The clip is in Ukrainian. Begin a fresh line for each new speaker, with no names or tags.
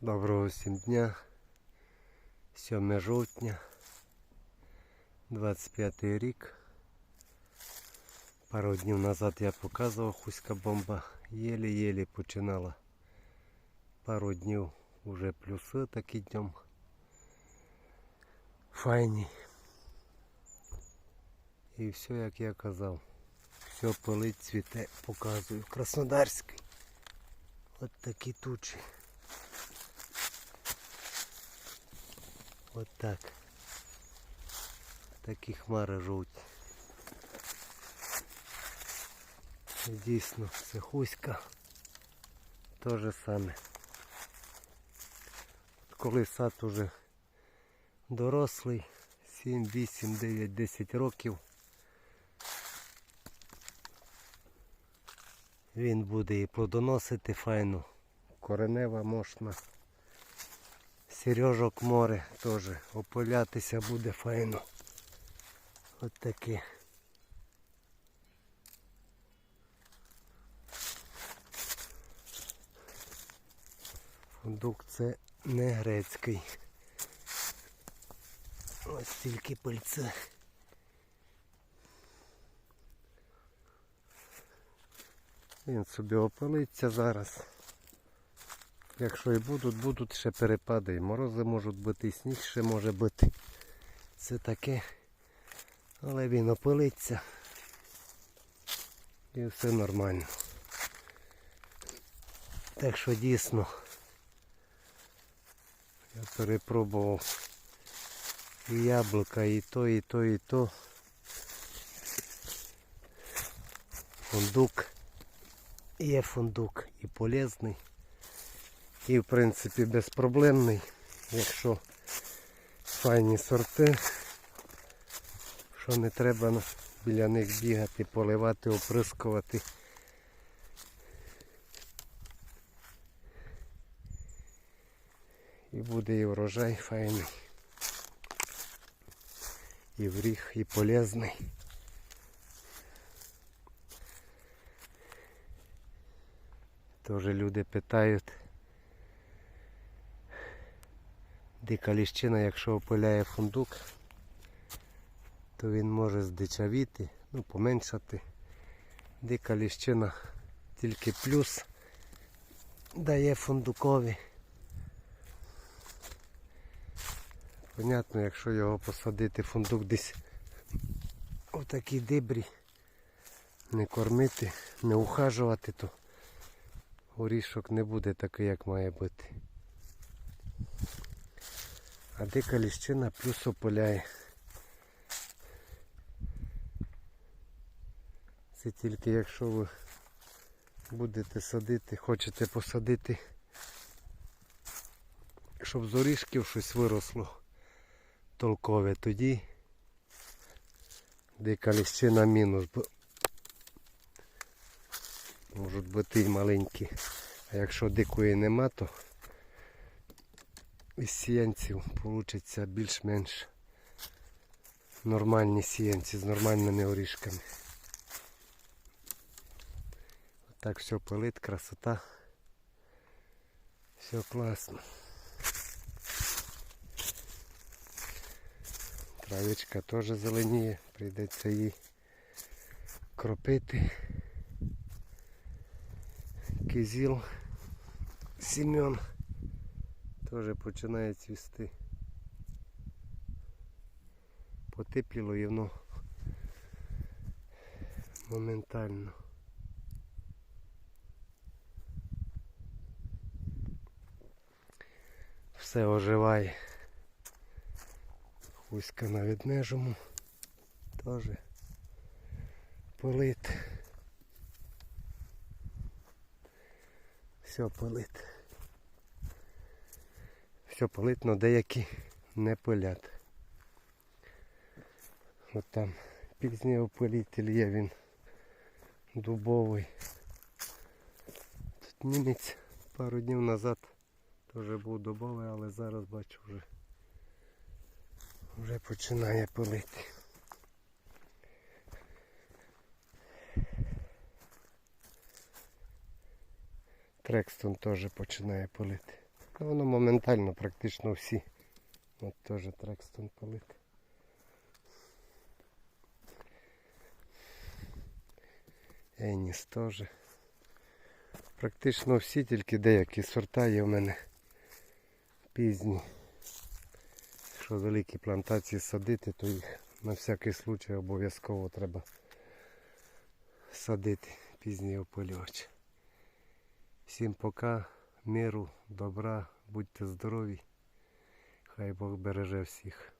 Доброго всім дня. 7 жовтня. 25 рік. Пару днів назад я показував хуська бомба. Єлі-єлі починала. Пару днів вже плюси такі днем. Файні. І все як я казав. Все пилить, цвіте, показую. Краснодарський. От такі тучі. От так. Такі хмари жовті. Дійсно, це хуська. То же саме. От Коли сад уже дорослий, 7, 8, 9, 10 років. Він буде і плодоносити файно. Коренева мощна. Сережок море теж опилятися буде файно. От таке. Фундук це не грецький. Ось тільки пильце. Він собі опилиться зараз. Якщо і будуть, будуть ще перепади. І морози можуть бути, і сніг ще може бути. Це таке. Але він опилиться. І все нормально. Так що дійсно я перепробував і яблука, і то, і то, і то. Фундук. Є фундук і полезний. І в принципі безпроблемний, якщо файні сорти, що не треба біля них бігати, поливати, оприскувати. І буде і врожай файний. І вріг, і полезний. Тоже люди питають. Дика ліщина, якщо опиляє фундук, то він може здичавіти, ну, поменшати. Дика ліщина тільки плюс дає фундукові. Понятно, якщо його посадити фундук десь у такій дибрі, не кормити, не ухажувати, то горішок не буде такий, як має бути. А дика ліщина плюс опиляє. Це тільки якщо ви будете садити, хочете посадити, щоб з орішків щось виросло толкове, тоді дика ліщина мінус, бо можуть бути й маленькі. А якщо дикої нема, то із сіянців вийде більш-менш нормальні сіянці з нормальними орішками. Так все пилить, красота. Все класно. Травичка теж зеленіє, прийдеться її кропити. Кизіл, Сім'ян теж починає цвісти. Потепліло і воно моментально. Все оживає. Хуська на відмежому теж полит. Все полит. Все полит, але деякі не пилять. От там пізній опилитель є він дубовий. Тут німець пару днів назад теж був дубовий, але зараз бачу вже вже починає пилити. Трекстон теж починає пилити. Ну, воно моментально практично всі. От теж Трекстон пилит. Еніс теж. Практично всі, тільки деякі сорта є в мене пізні. Якщо великі плантації садити, то їх на всякий случай обов'язково треба садити пізній опилювач. Всім пока, миру, добра, будьте здорові. Хай Бог береже всіх.